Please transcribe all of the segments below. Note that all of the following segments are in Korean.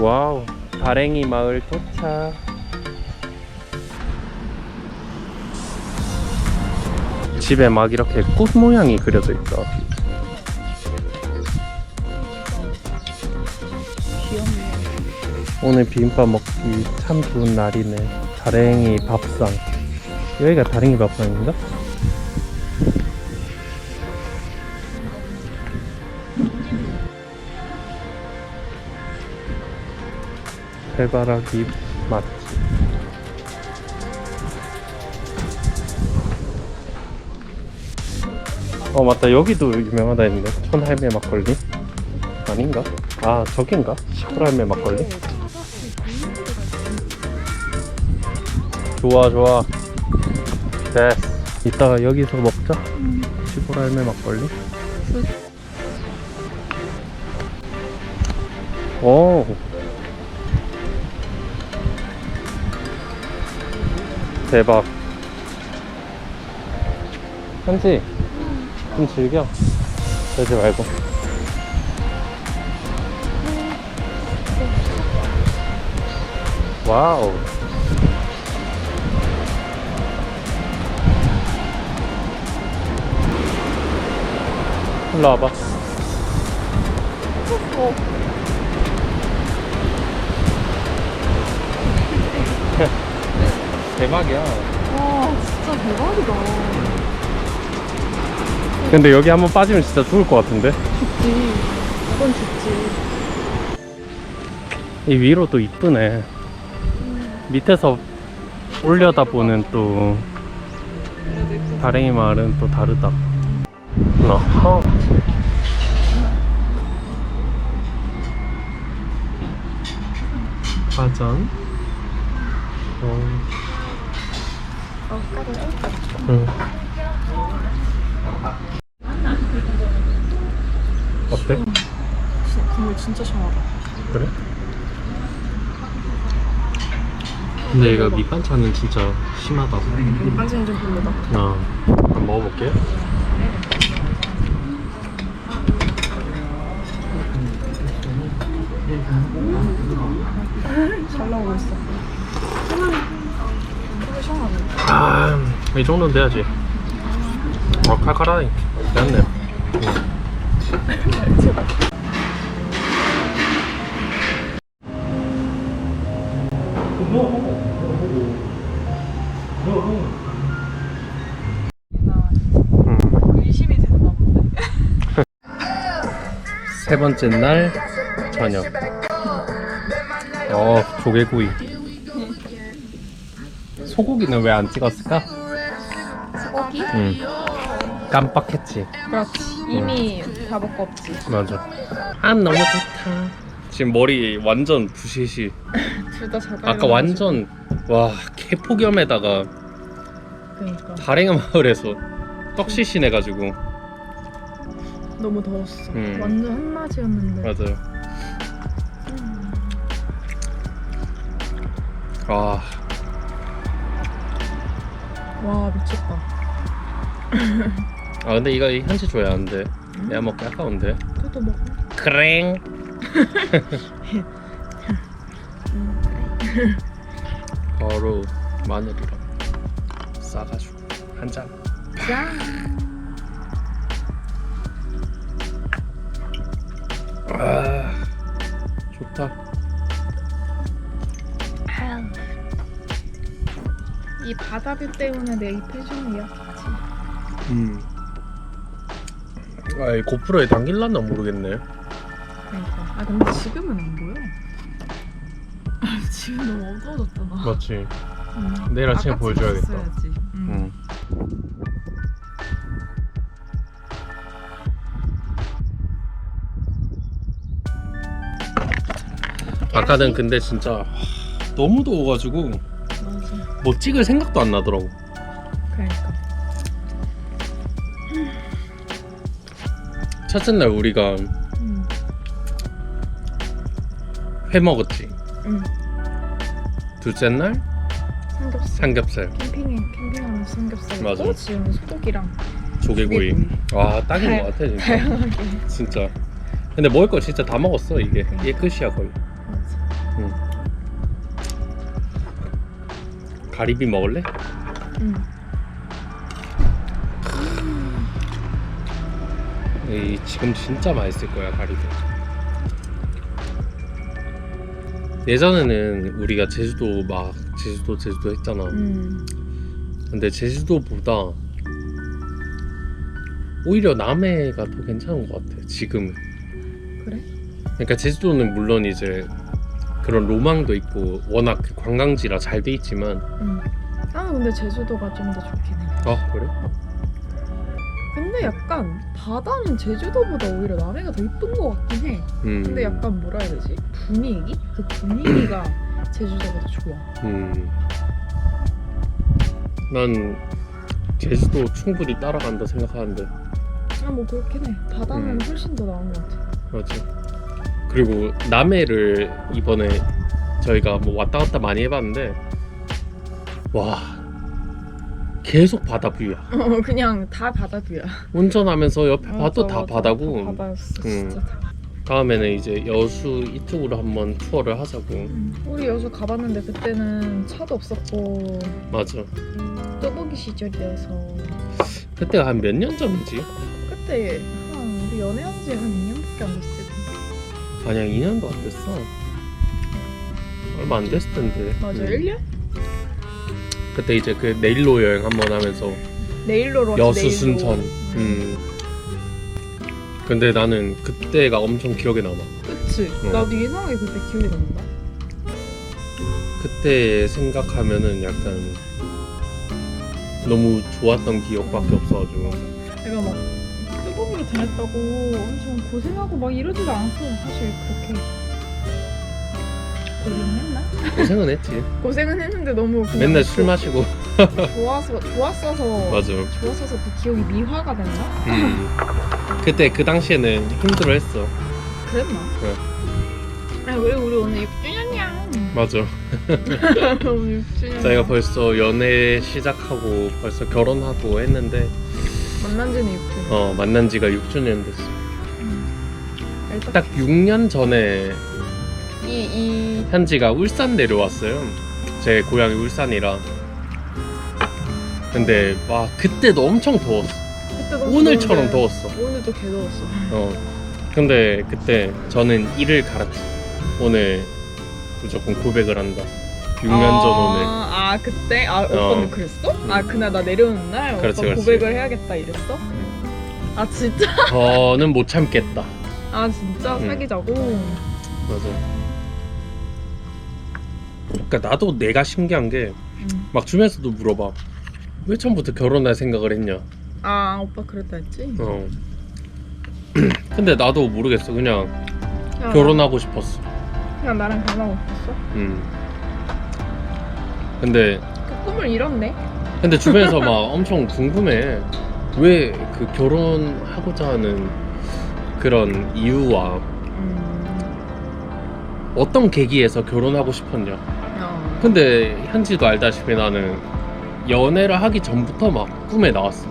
와우 다랭이 마을 도착 집에 막 이렇게 꽃 모양이 그려져 있어 귀엽네. 오늘 비빔밥 먹기 참 좋은 날이네 다랭이 밥상 여기가 다랭이 밥상인가? 해바라기 맛집 어 맞다. 여기도 유명하다 했는데. 천할매 막걸리? 아닌가? 아 저긴가? 시골할매 막걸리? 좋아 좋아. 됐어. 이따가 여기서 먹자. 시골할매 막걸리? 오 대박. 한지 좀 즐겨. 그러지 말고. 와우. 일로 와봐 대박이야 와, 진짜 대박이다. 근데 여기 한번 빠지면 진짜 죽을 것 같은데 죽지. 이건 죽지. 이 위로 또 이쁘네 밑에서 올려다 보는 또 다랭이 마을은 또 다르다 어허. 화전 어. 응. 어때? 국물 진짜 시원하다. 그래? 근데 얘가 밑반찬은 진짜 심하다. 반찬이 좀 별로다. 어. 한번 먹어볼게. 잘 나오고 있어. 이 정도는 돼야지. 어, 칼칼하네. 됐네. 음. 세 번째 날 저녁. 어, 조개구이. 소고기는 왜 안 찍었을까? 응. 깜빡했지. 그렇지. 이미 다 먹고 없지. 맞아. 아 너무 좋다. 지금 머리 완전 부시시. 둘다 잘. 아까 완전 와 개폭염에다가 그러니까 다랭이 마을에서 떡시신 해가지고 너무 더웠어. 음. 완전 한낮이었는데. 맞아요. 아와 미쳤다. 아 근데 이거 한치 줘야 하는데 내가 먹기 아까운데 그래도 먹어. 크랭 음. 바로 마늘이랑 싸가지고 한잔 짠. 아 좋다 이 바다뷰 때문에 내이 텐션이야. 음. 아이 고프로에 당길라나 모르겠네 그러니까. 아 근데 지금은 안 보여. 지금 너무 어두워졌잖아. 맞지 음. 내일 아침에 보여줘야겠다. 찍었어야지. 음. 응. 아까는 근데 진짜 너무 더워가지고 맞아. 뭐 찍을 생각도 안 나더라고. 그러 첫째 날 우리가 음. 회 먹었지. 음. 둘째 날 삼겹살. 삼겹살, 캠핑에 캠핑하는 삼겹살. 맞아. 고 지금 소고기랑 조개구이. 와 딱인 다- 것 같아 진짜. 다양하게. 진짜. 근데 먹을 거 진짜 다 먹었어 이게. 이게 끝이야 거의. 맞아. 응. 가리비 먹을래? 응. 이 지금 진짜 맛있을 거야 가리비. 예전에는 우리가 제주도 막 제주도 제주도 했잖아. 음. 근데 제주도보다 오히려 남해가 더 괜찮은 것 같아 지금은. 그래? 그러니까 제주도는 물론 이제 그런 로망도 있고 워낙 그 관광지라 잘 돼 있지만 응. 아 근데 제주도가 좀 더 좋긴 해. 아 그래? 근데 약간 바다는 제주도보다 오히려 남해가 더 이쁜 것 같긴 해. 음. 근데 약간 뭐라 해야 되지? 분위기? 그 분위기가 제주도보다 좋아. 음. 난 제주도 충분히 따라간다 생각하는데 아 뭐 그렇긴 해. 바다는 음. 훨씬 더 나은 것 같아. 맞지. 그리고 남해를 이번에 저희가 뭐 왔다 갔다 많이 해봤는데 와 계속 바다 뷰야. 어 그냥 다 바다뷰야. 운전하면서 옆에 봐도 다. 바다고 다 바다였어 음. 진짜. 다. 다음에는 이제 여수 이쪽으로 한번 투어를 하자고. 음. 우리 여수 가봤는데 그때는 차도 없었고 맞아. 뚜벅이 시절이어서 그때가 한 몇 년 전이지? 그때 한 우리 연애한 지 한 2년밖에 안 됐을 텐데. 아니야 2년도 안 됐어. 얼마 안 됐을 텐데. 맞아 음. 1년? 그때 이제 그 내일로 여행 한번 하면서 내일로로 왔지, 여수. 순천. 음. 음. 근데 나는 그때가 엄청 기억에 남아. 그치? 어. 나도 이상하게 그때 기억이 난다. 그때 생각하면은 약간 너무 좋았던 기억밖에 음. 없어가지고. 내가 막 뚜벅이로 다녔다고 엄청 고생하고 막 이러지도 않았어 사실 그렇게 고생했나? 고생은 했지. 고생은 했는데 너무 그냥 맨날 술 마시고. 좋아서 좋았어서 맞아. 좋았어서 그 기억이 미화가 됐나? 음. 그때 그 당시에는 힘들어했어. 그랬나? 네. 아 그래 우리 오늘 6주년이야. 맞아. 오늘 6주년. 저희가 벌써 연애 시작하고 벌써 결혼하고 했는데 만난 지는 6주년. 어, 만난 지가 6주년 됐어. 일단 딱 6년 전에 이 이 현지가 울산 내려왔어요. 제 고향이 울산이라. 근데 와 그때도 엄청 더웠어. 그때도 오늘처럼 더운데 더웠어. 오늘도 개 더웠어. 어. 근데 그때 저는 이를 갈았지. 오늘 무조건 고백을 한다. 6년 전 오늘. 아 그때 아 어. 오빠는 그랬어? 아 그날 나 내려오는 날 그렇지, 오빠 그렇지. 고백을 해야겠다 이랬어? 아 진짜? 저는 못 참겠다. 아 진짜 응. 사귀자고? 맞아. 그러니까 나도 내가 신기한 게막 응. 주변에서도 물어봐. 왜 처음부터 결혼할 생각을 했냐? 아 오빠 그랬다 했지? 어. 근데 나도 모르겠어. 그냥 그냥 결혼하고 싶었어. 나- 그냥 나랑 결혼하고 싶었어? 음. 근데 그 꿈을 이뤘네? 근데 주변에서 막 엄청 궁금해. 왜 그 결혼하고자 하는 그런 이유와 음... 어떤 계기에서 결혼하고 싶었냐? 어. 근데 현지도 알다시피 나는 연애를 하기 전부터 막 꿈에 나왔어.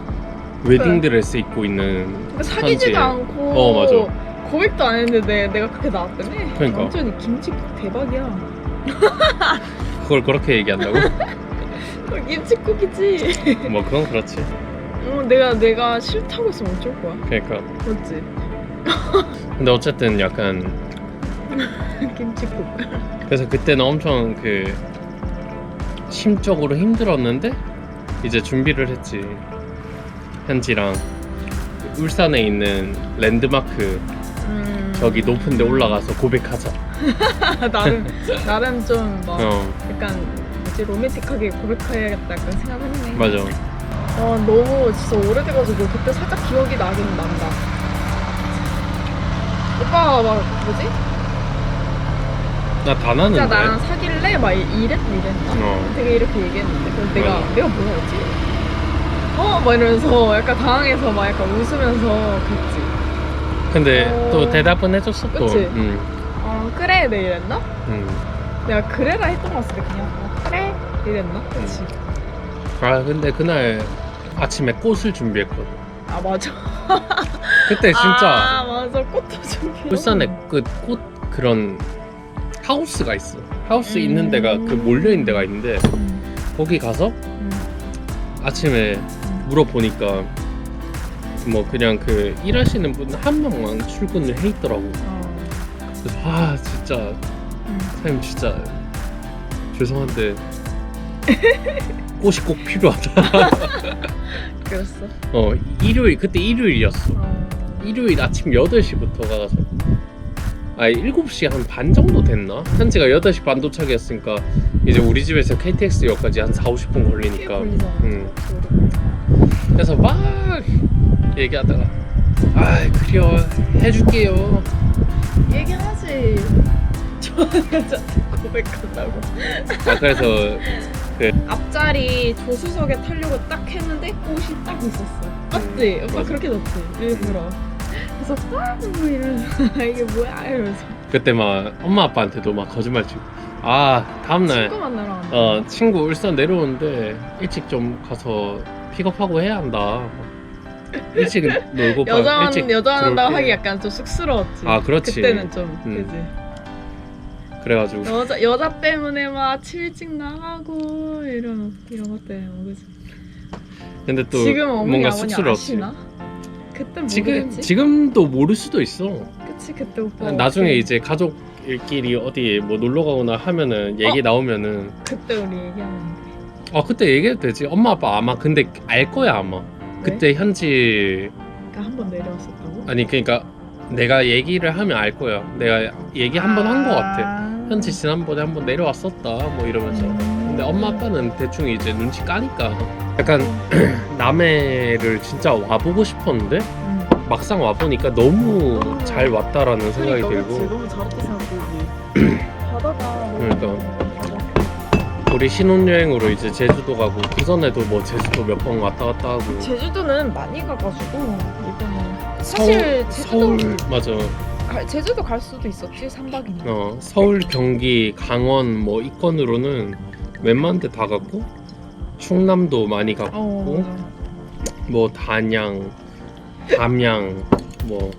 웨딩드레스 입고 있는 그러니까 사귀지도 현지에. 않고 어, 맞아. 고백도 안 했는데 내가 그렇게 나왔다며? 그러니까. 완전히 김치국 대박이야 그걸 그렇게 얘기한다고? 어, 김치국이지 뭐 그건 그렇지. 어, 내가 내가 싫다고 했으면 어쩔 거야 그러니까 그렇지 근데 어쨌든 약간 김치국 그래서 그때는 엄청 그 심적으로 힘들었는데 이제 준비를 했지. 현지랑 그 울산에 있는 랜드마크 음... 저기 높은 데 올라가서 고백하자. 나름 나름 좀막 어, 약간 뭐지 로맨틱하게 고백해야겠다 약간 생각했네 맞아. 아 너무 진짜 오래돼가지고 그때 살짝 기억이 나긴 난다 오빠가 막 뭐지? 나다 진짜. 나랑 사귈래? 막 이- 이랬 이랬나? 어. 되게 이렇게 얘기했는데 그래서 내가 맞아. 내가 뭐라 했지? 어? 막 이러면서 약간 당황해서 막 약간 웃으면서 그랬지 근데 어. 또 대답은 해줬어 또. 그치? 응, 어 그래 내 이랬나? 응. 내가 그래라 했던 것 같은데 그냥 어, 그래 이랬나? 그치 아 근데 그날 아침에 꽃을 준비했거든. 아 맞아 그때 진짜 아 맞아 꽃도 준비 울산에 그 꽃 그런 하우스가 있어. 하우스 음. 있는 데가 그 몰려 있는 데가 있는데 음, 거기 가서 음, 아침에 음. 물어보니까 뭐 그냥 그 일하시는 분 한 명만 출근을 해 있더라고. 어, 그래서 아 진짜 음. 사장님 진짜 죄송한데 꽃이 꼭 필요하다. 그랬어. 어 일요일 그때 일요일이었어. 어. 일요일 아침 8시부터 가서 아 7시 한 반 정도 됐나? 현지가 8시 반 도착이었으니까 이제 우리 집에서 KTX역까지 한 4, 50분 꽤 걸리니까 걸리잖아. 응. 그래서 막 얘기하다가 아 그래요 해줄게요 얘기하지. 고백한다고. 아 그래서 앞자리 조수석에 타려고 딱 했는데 꽃이 딱 있었어. 맞지? 음, 오빠. 그렇게 넣지? 일부러. 그래서 아뭐 이러면서 이게 뭐야 이러면서 그때 막 엄마 아빠한테도 막 거짓말 치고 아 다음날 친구 만나러 간다. 어 친구 울산 내려오는데 일찍 좀 가서 픽업하고 해야 한다 일찍 놀고 가- 여자 일찍 여자 만난다고 들어올게. 하기 약간 좀 쑥스러웠지. 아, 그렇지. 그때는 좀 음. 그지. 그래가지고 여자 여자 때문에 막 아침 일찍 나가고 이런 이런 것 때문에 그지. 근데 또 지금 어머니 뭔가 아버니 아시나? 그때 지금 모르겠지. 지금도 모를 수도 있어 그치 그때 오빠. 나중에 어때? 이제 가족끼리 어디 뭐 놀러 가거나 하면은 얘기 어? 나오면은 그때 우리 얘기하는데. 아 그때 얘기해도 되지 엄마 아빠 아마 근데 알 거야 아마 그때 현지 그러니까 한 번 내려왔었다고? 아니 그러니까 내가 얘기를 하면 알 거야 내가 얘기 한 번 한 거 같아 아. 현지 지난번에 한 번 내려왔었다 뭐 이러면서 음. 근데 엄마 아빠는 대충 이제 눈치 까니까 약간 남해를 진짜 와보고 싶었는데 음. 막상 와보니까 너무 음. 잘 왔다라는 생각이 그러니까, 들고 그치, 너무 잘했다 생각이 바다가 너무 그러니까. 우리 신혼여행으로 이제 제주도 가고 그 전에도 뭐 제주도 몇 번 왔다 갔다 하고 제주도는 많이 가가지고 이거는 사실 제주도 서울 맞아 갈- 제주도 갈 수도 있었지 3박이나 어 서울 경기 강원 뭐 이권으로는 웬만한 데 다 갔고 충남도 많이 갔고 어. 뭐 단양 담양 뭐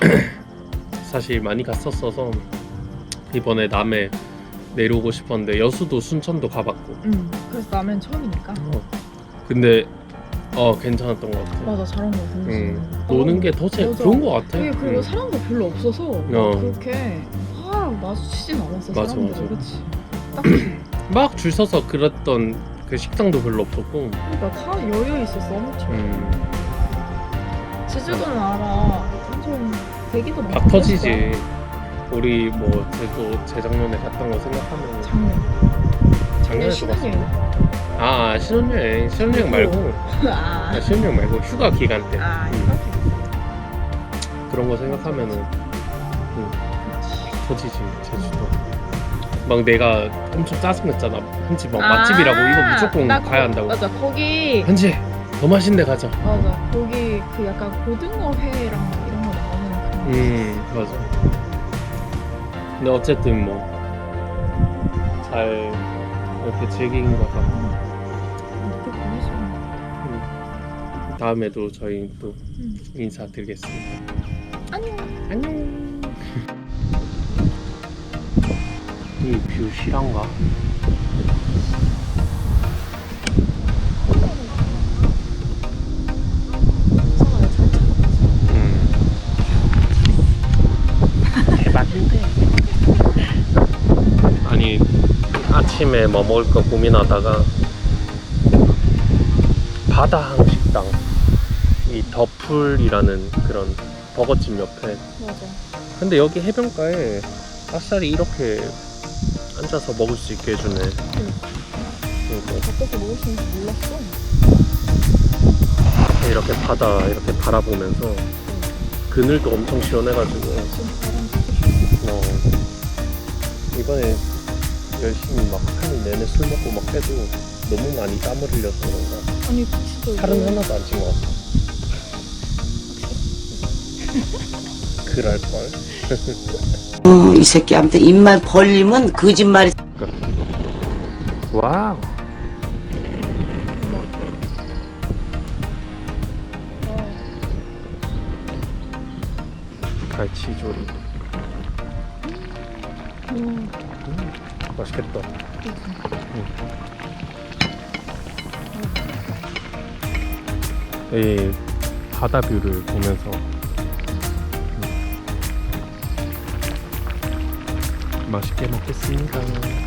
사실 많이 갔었어서 이번에 남해 내려오고 싶었는데 여수도 순천도 가봤고 응 그래서 라면 처음이니까 어. 근데 어 괜찮았던 것 같아 맞아 잘한 거 같아 응. 노는 게더 맞아. 좋은 것 같아 그게 그리고 응. 사람도 별로 없어서 어. 그렇게 아 마주치진 않았어 맞아, 사람들 맞아. 그치 딱히 막줄 서서 그랬던 그 식당도 별로 없었고. 그러니까 다 여유 있었어 엄청. 음, 제주도는 알아. 엄청 대기도 많고 막 터지지. 우리 뭐 제주 재작년에 갔던 거 생각하면. 작년. 작년에 신혼여행. 아 아, 신혼여행. 신혼여행 말고. 아, 아, 신혼여행 말고 휴가 기간 때. 아 음. 이렇게 그런 거 생각하면은 터지지 제주도 막 내가 엄청 짜증냈잖아. 현지 막 맛집이라고 이거 무조건 아, 나 가야 거- 한다고. 맞아. 거기 현지 더 맛있는 데 가자. 맞아. 거기 그 약간 고등어 회랑 이런 거 나오는 그런 음 맞아. 근데 어쨌든 뭐 잘 이렇게 즐긴 것 같고. 그때 보내줘 음. 다음에도 저희 또 음. 인사드리겠습니다. 안녕. 안녕 이 뷰 실한가? 찾아 음. 대박인데 아니 아침에 뭐 먹을까 고민하다가 바다항 식당 이 더풀이라는 그런 버거집 옆에 맞아 근데 여기 해변가에 아싸리 이렇게 앉아서 먹을 수 있게 해주네. 그리고 밖에서 먹을 수 있는지 몰랐어. 이렇게 바다 이렇게 바라보면서 그늘도 엄청 시원해가지고. 좋고. 어, 이번에 열심히 막 하는 내내 술 먹고 막 해도 너무 많이 땀을 흘려서 그런가? 아니 진짜 살은 하나도 안 찐 것 같아. 그럴걸 어, 이 새끼. 아무튼 입만 벌리면 거짓말이 와우. 갈치조림. 맛있겠다. 이 바다 뷰를 보면서 맛있게 먹겠습니다.